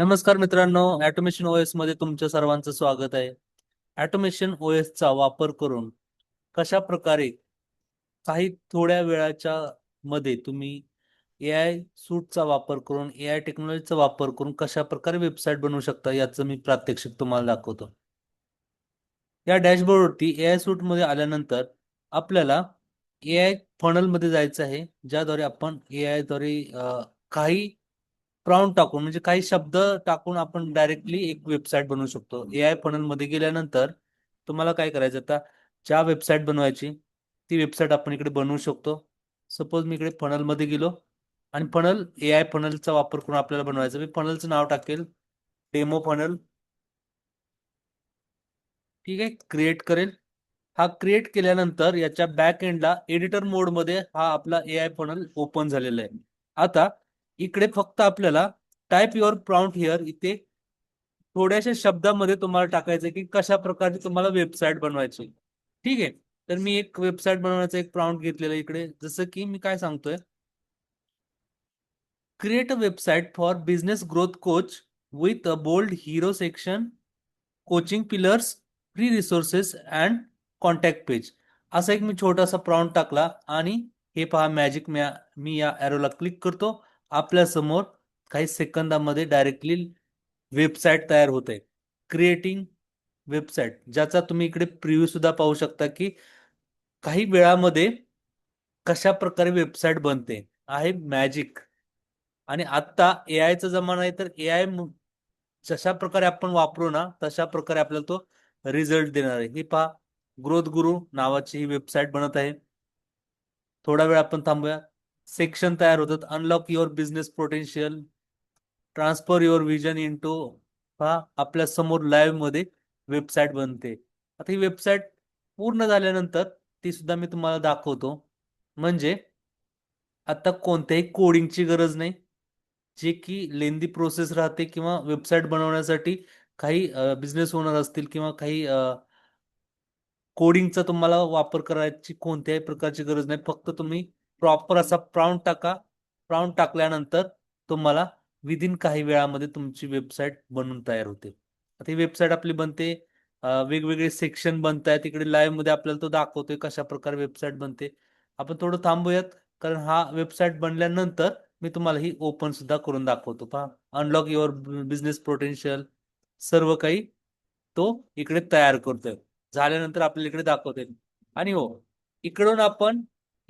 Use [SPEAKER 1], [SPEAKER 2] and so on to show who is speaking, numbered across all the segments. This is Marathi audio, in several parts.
[SPEAKER 1] नमस्कार मित्रांनो ॲटोमेशन ओएसमध्ये तुमच्या सर्वांचं स्वागत आहे. ॲटोमेशन ओएस चा वापर करून कशा प्रकारे काही थोड्या वेळाच्या मध्ये तुम्ही ए आय सूटचा वापर करून ए आय टेक्नॉलॉजीचा वापर करून कशा प्रकारे वेबसाईट बनवू शकता याचं मी प्रात्यक्षिक तुम्हाला दाखवतो. या डॅशबोर्डवरती ए आय सूटमध्ये आल्यानंतर आपल्याला ए आय फनलमध्ये जायचं आहे ज्याद्वारे आपण ए आयद्वारे काही प्रॉम्प्ट टाकून म्हणजे काही शब्द टाकून आपण डायरेक्टली एक वेबसाईट बनवू शकतो. ए आय फनलमध्ये गेल्यानंतर तुम्हाला काय करायचं आता? ज्या वेबसाईट बनवायची ती वेबसाईट आपण इकडे बनवू शकतो. सपोज मी इकडे फनलमध्ये गेलो आणि फनल ए आय फनलचा वापर करून आपल्याला बनवायचं. मी फनलचं नाव टाकेल. डेमो फनल ठीक आहे? क्रिएट करेल. हा क्रिएट केल्यानंतर याच्या बॅक एंडला एडिटर मोडमध्ये हा आपला ए आय फनल ओपन झालेला आहे. आता इकडे फक्त आपल्याला टाईप युअर प्रॉम्प्ट हिअर इथे थोड्याशा शब्दामध्ये तुम्हाला टाकायचं की कशा प्रकारची तुम्हाला वेबसाईट बनवायची ठीक आहे? तर मी एक वेबसाईट बनवण्याचा एक प्रॉम्प्ट घेतलेला इकडे. जसं की मी काय सांगतोय? Create a website for business growth coach with a bold hero section coaching pillars free resources and contact page असा एक मी छोटासा प्रॉम्प्ट टाकला आणि हे पहा मॅजिक मी या एरोला क्लिक करतो. आपल्यासमोर काही सेकंदामध्ये डायरेक्टली वेबसाईट तयार होते क्रिएटिंग वेबसाईट ज्याचा तुम्ही इकडे प्रिव्ह्यू सुद्धा पाहू शकता की काही वेळामध्ये कशा प्रकारे वेबसाईट बनते आहे मॅजिक आणि आत्ता ए आयचा जमाना आहे तर ए आय जशा प्रकारे आपण वापरू ना तशा प्रकारे आपल्याला तो रिझल्ट देणार आहे. ही पहा ग्रोथ गुरु नावाची ही वेबसाईट बनत आहे. थोडा वेळ आपण थांबूया. सेक्शन तयार होतात. Unlock your business potential transfer your vision into पहा आपल्यासमोर लाईव्हमध्ये वेबसाईट बनते. आता ही वेबसाईट पूर्ण झाल्यानंतर ती सुद्धा मी तुम्हाला दाखवतो. म्हणजे आता कोणत्याही कोडिंगची गरज नाही. जे की लेंदी प्रोसेस राहते किंवा वेबसाईट बनवण्यासाठी काही बिझनेस ओनर असतील किंवा काही कोडिंगचा तुम्हाला वापर करायची कोणत्याही प्रकारची गरज नाही. फक्त तुम्ही प्रॉपर असा प्राऊन टाका. प्राऊन टाकल्यानंतर तुम्हाला विदिन काही वेळामध्ये तुमची वेबसाईट बनून तयार होते. आता ही वेबसाईट आपली बनते. वेगवेगळे सेक्शन बनत आहेत इकडे लाईव्हमध्ये आपल्याला तो दाखवतोय कशा प्रकारे वेबसाईट बनते. आपण थोडं थांबूयात. कारण हा वेबसाईट बनल्यानंतर मी तुम्हाला ही ओपन सुद्धा करून दाखवतो. पहा अनलॉक युअर बिझनेस पोटेन्शियल सर्व काही तो इकडे तयार करतोय. झाल्यानंतर आपल्याला इकडे दाखवते आणि हो इकडून आपण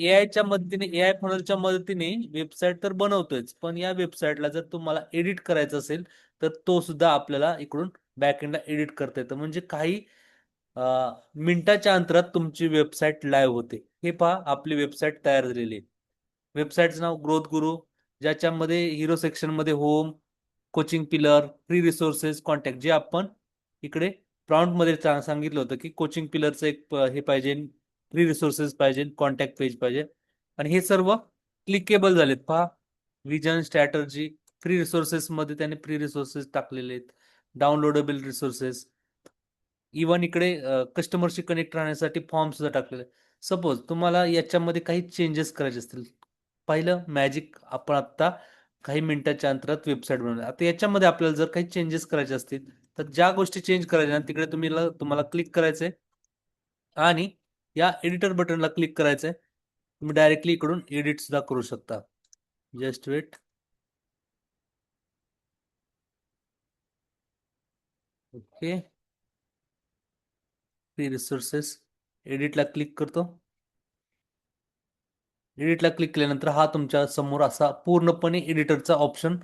[SPEAKER 1] एआयच्या मदतीने ए आय फनलच्या मदतीने वेबसाईट तर बनवतोयच. पण या वेबसाईटला जर तुम्हाला एडिट करायचं असेल तर तो सुद्धा आपल्याला इकडून बॅकएंडला एडिट करता येतं. म्हणजे काही मिनिटाच्या अंतरात तुमची वेबसाईट लाईव्ह होते. हे पहा आपली वेबसाईट तयार झालेली आहे. वेबसाईटचं नाव ग्रोथ गुरु ज्याच्यामध्ये हिरो सेक्शनमध्ये home coaching pillar free resources contact जे आपण इकडे प्रॉम्प्ट सांगितलं होतं की कोचिंग पिलरचं एक हे पाहिजे. फ्री रिसोर्सेस पाहिजे कॉन्टॅक्ट पेज पाहिजे आणि हे सर्व क्लिकेबल झालेत. पहा विजन स्ट्रॅटर्जी फ्री रिसोर्सेस मध्ये त्याने फ्री रिसोर्सेस टाकलेले आहेत. डाउनलोडेबल रिसोर्सेस इवन इकडे कस्टमरशी कनेक्ट राहण्यासाठी फॉर्म सुद्धा टाकलेले सपोज तुम्हाला याच्यामध्ये काही चेंजेस करायचे असतील. पहिलं मॅजिक आपण आता काही मिनिटाच्या अंतरात वेबसाईट बनवली. आता याच्यामध्ये आपल्याला जर काही चेंजेस करायचे असतील तर ज्या गोष्टी चेंज करायच्या ना तिकडे तुम्ही तुम्हाला क्लिक करायचंय. आणि या एडिटर बटनला क्लिक करायचंय. तुम्ही डायरेक्टली इकडून एडिट सुद्धा करू शकता. Just wait okay free resources एडिटला click करतो. एडिटला क्लिक केल्यानंतर हा तुमच्यासमोर असा पूर्णपणे एडिटरचा option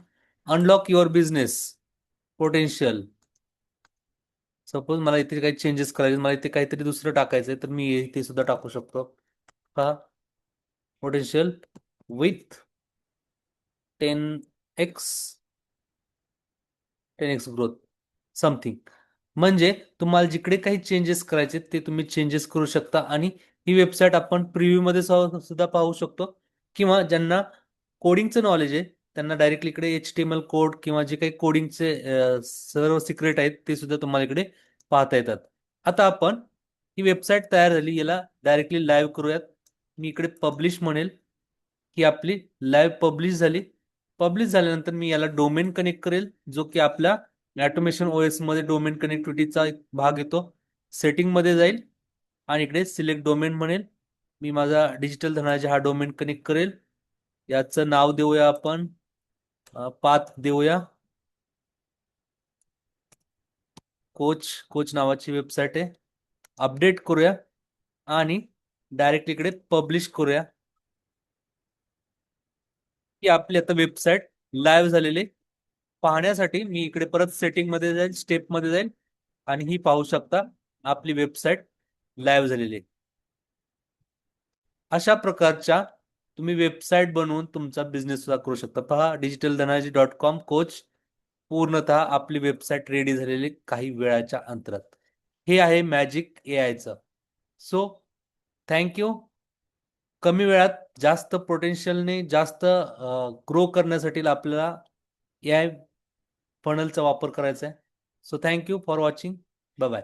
[SPEAKER 1] unlock your business potential suppose मला इथे काही चेंजेस करायचे मला इथे काहीतरी दुसरं टाकायचं आहे तर मी इथे सुद्धा टाकू शकतो. हा potential with ten X ten X growth something म्हणजे तुम्हाला जिकडे काही चेंजेस करायचे ते तुम्ही चेंजेस करू शकता आणि ही वेबसाईट आपण प्रिव्ह्यू मध्ये सुद्धा पाहू शकतो. किंवा ज्यांना कोडिंगचं नॉलेज आहे त्यांना डायरेक्टली इकडे H T M L code किंवा जे काही कोडिंगचे सर्व सिक्रेट आहेत ते सुद्धा तुम्हाला इकडे पाहता येतात. आता आपण ही वेबसाईट तयार झाली याला डायरेक्टली लाईव्ह करूयात. मी इकडे पब्लिश म्हणेल ही आपली लाईव्ह पब्लिश झाली. पब्लिश झाल्यानंतर मी याला डोमेन कनेक्ट करेल जो की आपल्या ऑटोमेशन ओएसमध्ये डोमेन कनेक्टिव्हिटीचा एक भाग येतो. सेटिंगमध्ये जाईल आणि इकडे सिलेक्ट डोमेन म्हणेल. मी माझा डिजिटल धनाजी हा डोमेन कनेक्ट करेल. याचं नाव देऊया आपण पाथ देऊया. कोच कोच नावाची वेबसाईट आहे. अपडेट करूया आणि डायरेक्ट इकडे पब्लिश करूया. की आपली आता वेबसाईट लाईव्ह झालेली आहे. पाहण्यासाठी मी इकडे परत सेटिंगमध्ये जाईल स्टेपमध्ये जाईल आणि ही पाहू शकता आपली वेबसाईट लाईव्ह झालेली आहे. अशा प्रकारच्या तुम्ही वेबसाईट बनवून तुमचा बिझनेस सुद्धा करू शकता. पहा digital Dhanaji dot com coach पूर्णतः आपली वेबसाईट रेडी झालेली काही वेळाच्या अंतरात. हे आहे मॅजिक ए आयचं सो थँक्यू कमी वेळात जास्त पोटेन्शियलने जास्त ग्रो करण्यासाठी आपल्याला ए आय फनलचा वापर करायचा आहे. So thank you for watching bye bye